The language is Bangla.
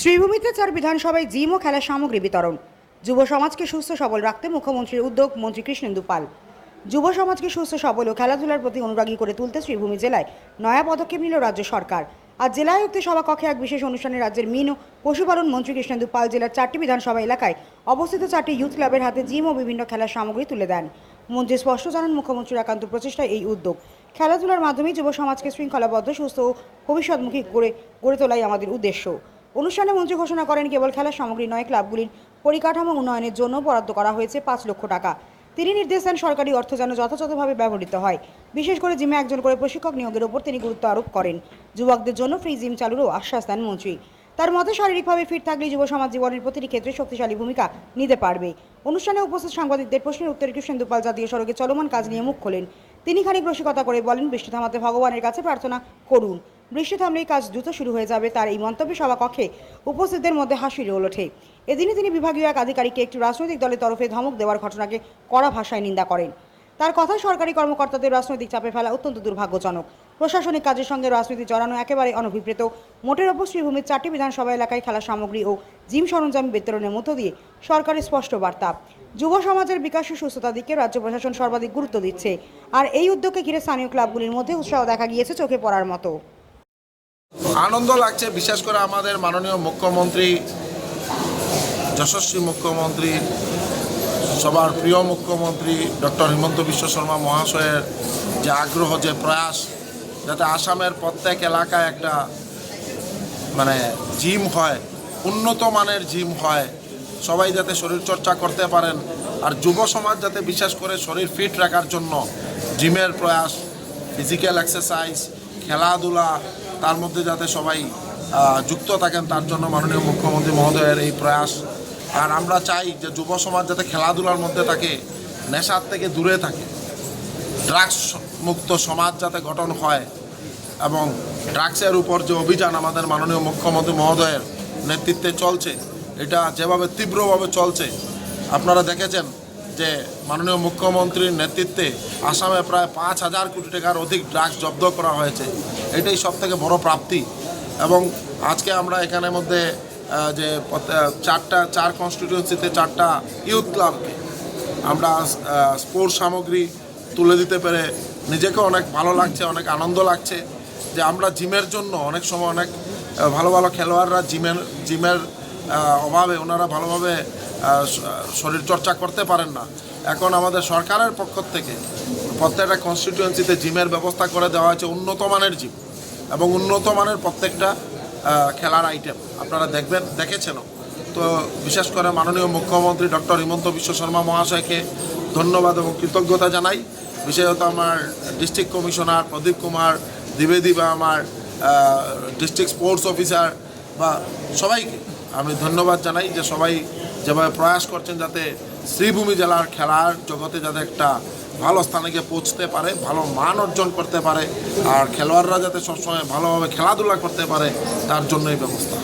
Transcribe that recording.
শ্রীভূমিতে চার বিধানসভায় জিম ও খেলার সামগ্রী বিতরণ। যুব সমাজকে সুস্থ সবল রাখতে মুখ্যমন্ত্রীর উদ্যোগ মন্ত্রী কৃষ্ণেন্দু পাল। যুব সমাজকে সুস্থ, সবল ও খেলাধুলার প্রতি অনুরাগী করে তুলতে শ্রীভূমি জেলায় নয়া পদক্ষেপ নিল রাজ্য সরকার। আজ জেলা আয়ুক্তের সভাকক্ষে এক বিশেষ অনুষ্ঠানে রাজ্যের মিন ও পশুপালন মন্ত্রী কৃষ্ণেন্দু পাল জেলার চারটি বিধানসভা এলাকায় অবস্থিত চারটি ইউথ ক্লাবের হাতে জিম ও বিভিন্ন খেলার সামগ্রী তুলে দেন। মন্ত্রী স্পষ্ট জানান, মুখ্যমন্ত্রীর একান্ত প্রচেষ্টায় এই উদ্যোগ। খেলাধুলার মাধ্যমে যুব সমাজকে শৃঙ্খলাবদ্ধ, সুস্থ ও ভবিষ্যৎমুখী করে গড়ে তোলাই আমাদের উদ্দেশ্য। অনুষ্ঠানে মন্ত্রী ঘোষণা করেন কেবল খেলার সামগ্রী নয়, ক্লাবগুলির পরিকাঠামো উন্নয়নের জন্য বরাদ্দ করা হয়েছে পাঁচ লক্ষ টাকা। তিনি নির্দেশ দেন সরকারি অর্থ যেন যথাযথভাবে ব্যবহৃত হয়। বিশেষ করে জিমে একজন করে প্রশিক্ষক নিয়োগের উপর তিনি গুরুত্ব আরোপ করেন। যুবকদের জন্য ফ্রি জিম চালুরও আশ্বাস দেন মন্ত্রী। তার মতে, শারীরিকভাবে ফিট থাকলে যুব সমাজ জীবনের প্রতিটি ক্ষেত্রে শক্তিশালী ভূমিকা নিতে পারবে। অনুষ্ঠানে উপস্থিত সাংবাদিকদের প্রশ্নের উত্তরে কৃষ্ণেন্দু পাল জাতীয় সড়কে চলমান কাজ নিয়ে মুখ খোলেন। তিনি খানিক রসিকতা করে বলেন, বৃষ্টি থামাতে ভগবানের কাছে প্রার্থনা করুন। বৃষ্টি থামলেই কাজ দ্রুত শুরু হয়ে যাবে তার এই মন্তব্যে সভাকক্ষে উপস্থিতদের মধ্যে হাসি রোল ওঠে। এদিনে তিনি বিভাগীয় এক আধিকারিককে একটি রাজনৈতিক দলের তরফে ধমক দেওয়ার ঘটনাকে কড়া ভাষায় নিন্দা করেন। তার কথা সরকারি কর্মকর্তাদের রাজনৈতিক চাপে ফেলা অত্যন্ত দুর্ভাগ্যজনক। প্রশাসনিক কাজের সঙ্গে রাজনীতি জড়ানো একেবারে অনভিপ্রেত। মোটের ওপর শ্রীভূমির চারটি বিধানসভা এলাকায় খেলা সামগ্রী ও জিম সরঞ্জাম বিতরণের মধ্য দিয়ে সরকারের স্পষ্ট বার্তা। যুব সমাজের বিকাশ ও সুস্থতার দিকে রাজ্য প্রশাসন সর্বাধিক গুরুত্ব দিচ্ছে। আর এই উদ্যোগকে ঘিরে স্থানীয় ক্লাবগুলির মধ্যে উৎসাহ দেখা গিয়েছে চোখে পড়ার মতো। আনন্দ লাগছে। বিশেষ করে আমাদের মাননীয় মুখ্যমন্ত্রী, যশস্বী মুখ্যমন্ত্রী, সবার প্রিয় মুখ্যমন্ত্রী ডক্টর হিমন্ত বিশ্ব শর্মা মহাশয়ের যে আগ্রহ, যে প্রয়াস, যাতে আসামের প্রত্যেক এলাকায় একটা মানে জিম হয়, উন্নত মানের জিম হয়, সবাই যাতে শরীরচর্চা করতে পারেন, আর যুব সমাজ যাতে বিশেষ করে শরীর ফিট রাখার জন্য জিমের প্রয়াস ফিজিক্যাল এক্সারসাইজ খেলাধুলা তার মধ্যে যাতে সবাই যুক্ত থাকেন, তার জন্য মাননীয় মুখ্যমন্ত্রী মহোদয়ের এই প্রয়াস। আর আমরা চাই যে যুব সমাজ যাতে খেলাধুলার মধ্যে থাকে নেশার থেকে দূরে থাকে। ড্রাগস মুক্ত সমাজ যাতে গঠন হয় এবং ড্রাগসের উপর যে অভিযান আমাদের মাননীয় মুখ্যমন্ত্রী মহোদয়ের নেতৃত্বে চলছে, এটা যেভাবে তীব্রভাবে চলছে, আপনারা দেখেছেন যে মাননীয় মুখ্যমন্ত্রীর নেতৃত্বে আসামে প্রায় পাঁচ হাজার কোটি টাকার অধিক ড্রাগস জব্দ করা হয়েছে, এটাই সব থেকে বড় প্রাপ্তি। এবং আজকে আমরা এখানের মধ্যে যে চারটা, চার কনস্টিটিউন্সিতে চারটা ইউথ ক্লাবকে আমরা স্পোর্টস সামগ্রী তুলে দিতে পেরে নিজেকে অনেক ভালো লাগছে, অনেক আনন্দ লাগছে যে আমরা জিমের জন্য অনেক সময় অনেক ভালো ভালো খেলোয়াড়রা জিমের জিমের অভাবে ওনারা ভালোভাবে শরীরচর্চা করতে পারেন না। এখন আমাদের সরকারের পক্ষ থেকে প্রত্যেকটা কনস্টিটিউয়েন্সিতে জিমের ব্যবস্থা করে দেওয়া হয়েছে, উন্নত মানের জিম এবং উন্নত মানের প্রত্যেকটা খেলার আইটেম আপনারা দেখবেন, দেখেছেনও। তো বিশেষ করে মাননীয় মুখ্যমন্ত্রী ডক্টর হিমন্ত বিশ্ব শর্মা মহাশয়কে ধন্যবাদ এবং কৃতজ্ঞতা জানাই। বিশেষত আমার ডিস্ট্রিক্ট কমিশনার প্রদীপ কুমার, দ্বিবেদী বা আমার ডিস্ট্রিক্ট স্পোর্টস অফিসার বা সবাইকে আমি ধন্যবাদ জানাই যে সবাই যেভাবে প্রয়াস করছেন যাতে শ্রীভূমি জেলার খেলার জগতে যাতে একটা ভালো স্থানে গিয়ে পৌঁছতে পারে, ভালো মান অর্জন করতে পারে, আর খেলোয়াড়রা যাতে সবসময় ভালোভাবে খেলাধুলা করতে পারে, তার জন্য এই ব্যবস্থা।